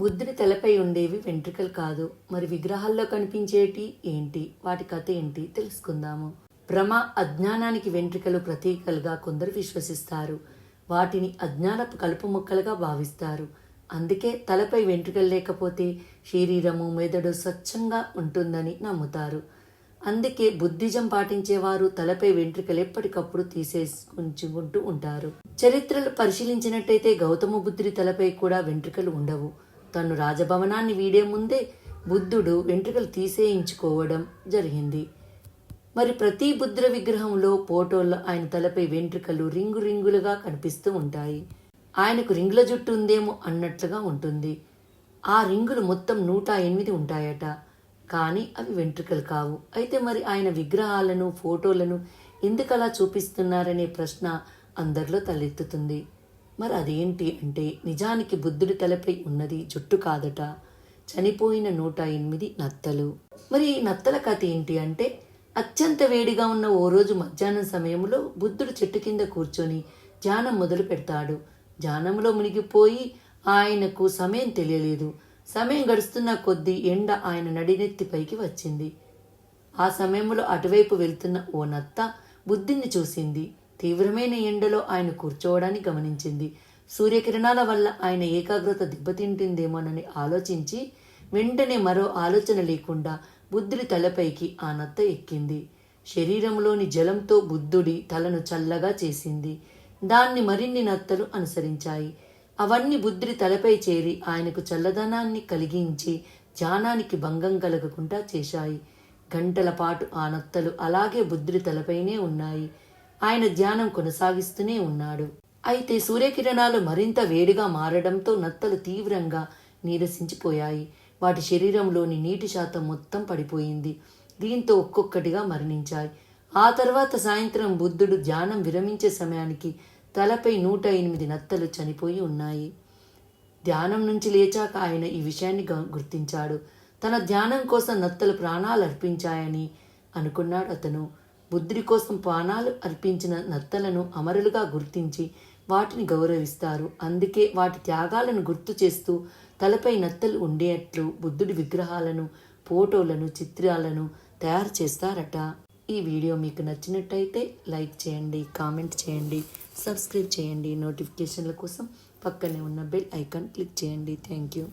బుద్ధుడి తలపై ఉండేవి వెంట్రుకలు కాదు. మరి విగ్రహాల్లో కనిపించేటి ఏంటి? వాటి కథ ఏంటి? తెలుసుకుందాము. భ్రమ అజ్ఞానానికి వెంట్రుకలు ప్రతీకలుగా కొందరు విశ్వసిస్తారు. వాటిని అజ్ఞానపు కలుపు మొక్కలుగా భావిస్తారు. అందుకే తలపై వెంట్రుకలు లేకపోతే శరీరము మెదడు స్వచ్ఛంగా ఉంటుందని నమ్ముతారు. అందుకే బుద్ధిజం పాటించేవారు తలపై వెంట్రుకలు ఎప్పటికప్పుడు తీసేసుకుంటూ ఉంటారు. చరిత్రలు పరిశీలించినట్టయితే గౌతమ బుద్ధుడి తలపై కూడా వెంట్రుకలు ఉండవు. తను రాజభవనాన్ని వీడే ముందే బుద్ధుడు వెంట్రుకలు తీసేయించుకోవడం జరిగింది. మరి ప్రతి బుద్ధుల విగ్రహంలో ఫోటోల్లో ఆయన తలపై వెంట్రుకలు రింగు రింగులుగా కనిపిస్తూ ఉంటాయి. ఆయనకు రింగుల జుట్టు ఉందేమో అన్నట్లుగా ఉంటుంది. ఆ రింగులు మొత్తం నూట ఎనిమిది ఉంటాయట. కానీ అవి వెంట్రుకలు కావు. అయితే మరి ఆయన విగ్రహాలను ఫోటోలను ఎందుకు అలా చూపిస్తున్నారనే ప్రశ్న అందరిలో తలెత్తుతుంది. మరి అదేంటి అంటే నిజానికి బుద్ధుడి తలపై ఉన్నది జుట్టు కాదట. చనిపోయిన నూట ఎనిమిది నత్తలు. మరి ఈ నత్తల కథ ఏంటి అంటే అత్యంత వేడిగా ఉన్న ఓ రోజు మధ్యాహ్నం సమయంలో బుద్ధుడు చెట్టు కింద కూర్చొని ధ్యానం మొదలు పెడతాడు. ధ్యానంలో మునిగిపోయి ఆయనకు సమయం తెలియలేదు. సమయం గడుస్తున్న కొద్దీ ఎండ ఆయన నడినెత్తిపైకి వచ్చింది. ఆ సమయంలో అటువైపు వెళ్తున్న ఓ నత్త బుద్ధిని చూసింది. తీవ్రమైన ఎండలో ఆయన కూర్చోవడాన్ని గమనించింది. సూర్యకిరణాల వల్ల ఆయన ఏకాగ్రత దెబ్బతింటుందేమోనని ఆలోచించి వెంటనే మరో ఆలోచన లేకుండా బుద్ధుడి తలపైకి ఆ నత్త ఎక్కింది. శరీరంలోని జలంతో బుద్ధుడి తలను చల్లగా చేసింది. దాన్ని మరిన్ని నత్తలు అనుసరించాయి. అవన్నీ బుద్ధుడి తలపై చేరి ఆయనకు చల్లదనాన్ని కలిగించి జానానికి భంగం కలగకుండా చేశాయి. గంటల పాటు ఆ నత్తలు అలాగే బుద్ధుడి తలపైనే ఉన్నాయి. ఆయన ధ్యానం కొనసాగిస్తూనే ఉన్నాడు. అయితే సూర్యకిరణాలు మరింత వేడిగా మారడంతో నత్తలు తీవ్రంగా నీరసించిపోయాయి. వాటి శరీరంలోని నీటి శాతం మొత్తం పడిపోయింది. దీంతో ఒక్కొక్కటిగా మరణించాయి. ఆ తర్వాత సాయంత్రం బుద్ధుడు ధ్యానం విరమించే సమయానికి తలపై నూట ఎనిమిది నత్తలు చనిపోయి ఉన్నాయి. ధ్యానం నుంచి లేచాక ఆయన ఈ విషయాన్ని గ- గుర్తించాడు. తన ధ్యానం కోసం నత్తలు ప్రాణాలు అర్పించాయని అనుకున్నాడు అతను బుద్ధుడి కోసం పానాలు అర్పించిన నత్తలను అమరులుగా గుర్తించి వాటిని గౌరవిస్తారు. అందుకే వాటి త్యాగాలను గుర్తు చేస్తూ తలపై నత్తలు ఉండేట్లు బుద్ధుడి విగ్రహాలను ఫోటోలను చిత్రాలను తయారు చేస్తారట. ఈ వీడియో మీకు నచ్చినట్టయితే లైక్ చేయండి కామెంట్ చేయండి సబ్స్క్రైబ్ చేయండి. నోటిఫికేషన్ల కోసం పక్కనే ఉన్న బెల్ ఐకాన్ క్లిక్ చేయండి. Thank you.